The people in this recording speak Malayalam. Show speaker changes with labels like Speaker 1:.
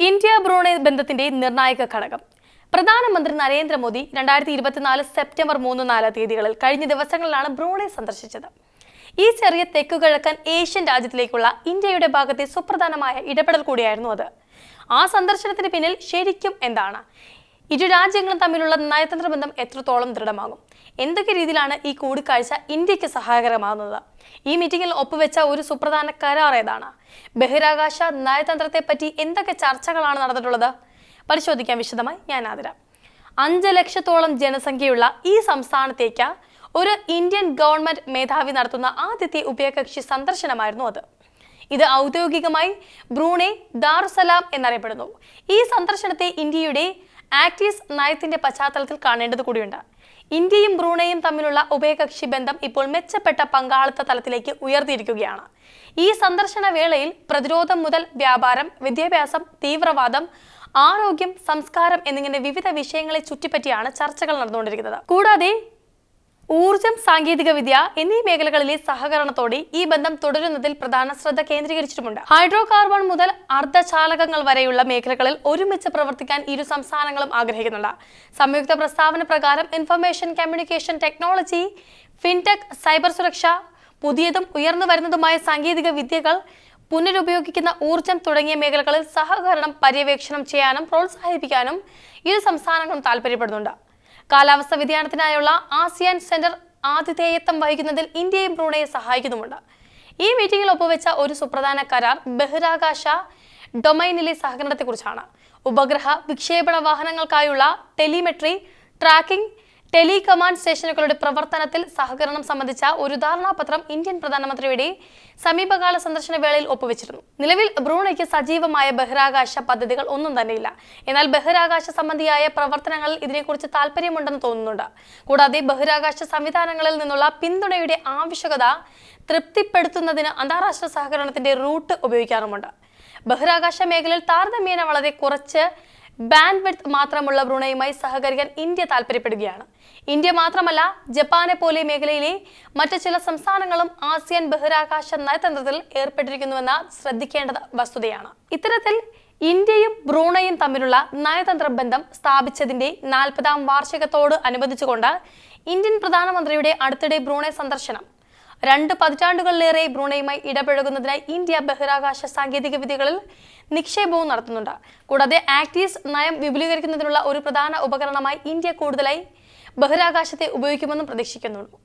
Speaker 1: ഇന്ത്യ ബ്രൂണൈ ബന്ധത്തിന്റെ നിർണായക ഘടകം. പ്രധാനമന്ത്രി നരേന്ദ്രമോദി രണ്ടായിരത്തി ഇരുപത്തിനാല് സെപ്റ്റംബർ മൂന്ന് നാല് തീയതികളിൽ കഴിഞ്ഞ ദിവസങ്ങളിലാണ് ബ്രൂണൈ സന്ദർശിച്ചത്. ഈ ചെറിയ തെക്കുകിഴക്കൻ ഏഷ്യൻ രാജ്യത്തിലേക്കുള്ള ഇന്ത്യയുടെ ഭാഗത്തെ സുപ്രധാനമായ ഇടപെടൽ കൂടിയായിരുന്നു അത്. ആ സന്ദർശനത്തിന് പിന്നിൽ ശരിക്കും എന്താണ്? ഇരു രാജ്യങ്ങളും തമ്മിലുള്ള നയതന്ത്ര ബന്ധം എത്രത്തോളം ദൃഢമാകും? എന്തൊക്കെ രീതിയിലാണ് ഈ കൂടിക്കാഴ്ച ഇന്ത്യയ്ക്ക് സഹായകരമാകുന്നത്? ഈ മീറ്റിംഗിൽ ഒപ്പുവെച്ച ഒരു സുപ്രധാന കരാർ ഏതാണ്? ബഹിരാകാശ നയതന്ത്രത്തെ പറ്റി എന്തൊക്കെ ചർച്ചകളാണ് നടന്നിട്ടുള്ളത്? പരിശോധിക്കാൻ വിശദമായി ഞാൻ ആതിര. അഞ്ച് ലക്ഷത്തോളം ജനസംഖ്യയുള്ള ഈ സംസ്ഥാനത്തേക്ക് ഒരു ഇന്ത്യൻ ഗവൺമെന്റ് മേധാവി നടത്തുന്ന ആദ്യത്തെ ഉഭയകക്ഷി സന്ദർശനമായിരുന്നു അത്. ഇത് ഔദ്യോഗികമായി ബ്രൂണെ ദാറുസലാം എന്നറിയപ്പെടുന്നു. ഈ സന്ദർശനത്തെ ഇന്ത്യയുടെ ആക്ടീസ് നയത്തിന്റെ പശ്ചാത്തലത്തിൽ കാണേണ്ടത് കൂടിയുണ്ട്. ഇന്ത്യയും ബ്രൂണയും തമ്മിലുള്ള ഉഭയകക്ഷി ബന്ധം ഇപ്പോൾ മെച്ചപ്പെട്ട പങ്കാളിത്ത തലത്തിലേക്ക് ഉയർത്തിയിരിക്കുകയാണ്. ഈ സന്ദർശന വേളയിൽ പ്രതിരോധം മുതൽ വ്യാപാരം വിദ്യാഭ്യാസം തീവ്രവാദം ആരോഗ്യം സംസ്കാരം എന്നിങ്ങനെ വിവിധ വിഷയങ്ങളെ ചുറ്റിപ്പറ്റിയാണ് ചർച്ചകൾ നടന്നുകൊണ്ടിരിക്കുന്നത്. കൂടാതെ ഊർജം സാങ്കേതിക വിദ്യ എന്നീ മേഖലകളിലെ സഹകരണത്തോടെ ഈ ബന്ധം തുടരുന്നതിൽ പ്രധാന ശ്രദ്ധ കേന്ദ്രീകരിച്ചിട്ടുമുണ്ട്. ഹൈഡ്രോ കാർബൺ മുതൽ അർദ്ധചാലകങ്ങൾ വരെയുള്ള മേഖലകളിൽ ഒരുമിച്ച് പ്രവർത്തിക്കാൻ ഇരു സംസ്ഥാനങ്ങളും ആഗ്രഹിക്കുന്നുണ്ട്. സംയുക്ത പ്രസ്താവന പ്രകാരം information communication technology fintech cyber സുരക്ഷ പുതിയതും ഉയർന്നു വരുന്നതുമായ സാങ്കേതിക വിദ്യകൾ പുനരുപയോഗിക്കുന്ന ഊർജം തുടങ്ങിയ മേഖലകളിൽ സഹകരണം പര്യവേക്ഷണം ചെയ്യാനും പ്രോത്സാഹിപ്പിക്കാനും ഇരു സംസ്ഥാനങ്ങളും താല്പര്യപ്പെടുന്നുണ്ട്. കാലാവസ്ഥ വ്യതിയാനത്തിനായുള്ള ആസിയാൻ സെന്റർ ആതിഥേയത്വം വഹിക്കുന്നതിൽ ഇന്ത്യയും ബ്രൂണയെ സഹായിക്കുന്നുമുണ്ട്. ഈ മീറ്റിംഗിൽ ഒപ്പുവെച്ച ഒരു സുപ്രധാന കരാർ ബഹിരാകാശ ഡൊമൈനിലെ സഹകരണത്തെക്കുറിച്ചാണ്. ഉപഗ്രഹ വിക്ഷേപണ വാഹനങ്ങൾക്കായുള്ള ടെലിമെട്രി ട്രാക്കിംഗ് ടെലി കമാൻഡ് സ്റ്റേഷനുകളുടെ പ്രവർത്തനത്തിൽ സഹകരണം സംബന്ധിച്ച ഒരു ധാരണാപത്രം ഇന്ത്യൻ പ്രധാനമന്ത്രിയുടെ സമീപകാല സന്ദർശന വേളയിൽ ഒപ്പുവെച്ചിരുന്നു. നിലവിൽ ബ്രൂണയ്ക്ക് സജീവമായ ബഹിരാകാശ പദ്ധതികൾ ഒന്നും തന്നെയില്ല. എന്നാൽ ബഹിരാകാശ സംബന്ധിയായ പ്രവർത്തനങ്ങളിൽ ഇതിനെക്കുറിച്ച് താല്പര്യമുണ്ടെന്ന് തോന്നുന്നുണ്ട്. കൂടാതെ ബഹിരാകാശ സംവിധാനങ്ങളിൽ നിന്നുള്ള പിന്തുണയുടെ ആവശ്യകത തൃപ്തിപ്പെടുത്തുന്നതിന് അന്താരാഷ്ട്ര സഹകരണത്തിന്റെ റൂട്ട് ഉപയോഗിക്കാറുമുണ്ട്. ബഹിരാകാശ മേഖലയിൽ താരതമ്യേന വളരെ കുറച്ച് ബാൻഡ് വിഡ്ത്ത് മാത്രമുള്ള ബ്രുണയുമായി സഹകരിക്കാൻ ഇന്ത്യ താല്പര്യപ്പെടുകയാണ്. ഇന്ത്യ മാത്രമല്ല ജപ്പാനെ പോലെ മേഖലയിലെ മറ്റു ചില സംസ്ഥാനങ്ങളും ആസിയാൻ ബഹിരാകാശ നയതന്ത്രത്തിൽ ഏർപ്പെട്ടിരിക്കുന്നുവെന്ന ശ്രദ്ധിക്കേണ്ട വസ്തുതയാണ്. ഇത്തരത്തിൽ ഇന്ത്യയും ബ്രൂണയും തമ്മിലുള്ള നയതന്ത്ര ബന്ധം സ്ഥാപിച്ചതിന്റെ നാൽപ്പതാം വാർഷികത്തോട് അനുബന്ധിച്ചുകൊണ്ട് ഇന്ത്യൻ പ്രധാനമന്ത്രിയുടെ അടുത്തിടെ ബ്രൂണെ സന്ദർശനം രണ്ട് പതിറ്റാണ്ടുകളിലേറെ ബ്രൂണയുമായി ഇടപഴകുന്നതിനായി ഇന്ത്യ ബഹിരാകാശ സാങ്കേതിക വിദ്യകളിൽ നിക്ഷേപവും നടത്തുന്നുണ്ട്. കൂടാതെ ആക്ടീസ് നയം വിപുലീകരിക്കുന്നതിനുള്ള ഒരു പ്രധാന ഉപകരണമായി ഇന്ത്യ കൂടുതലായി ബഹിരാകാശത്തെ ഉപയോഗിക്കുമെന്നും പ്രതീക്ഷിക്കുന്നുണ്ട്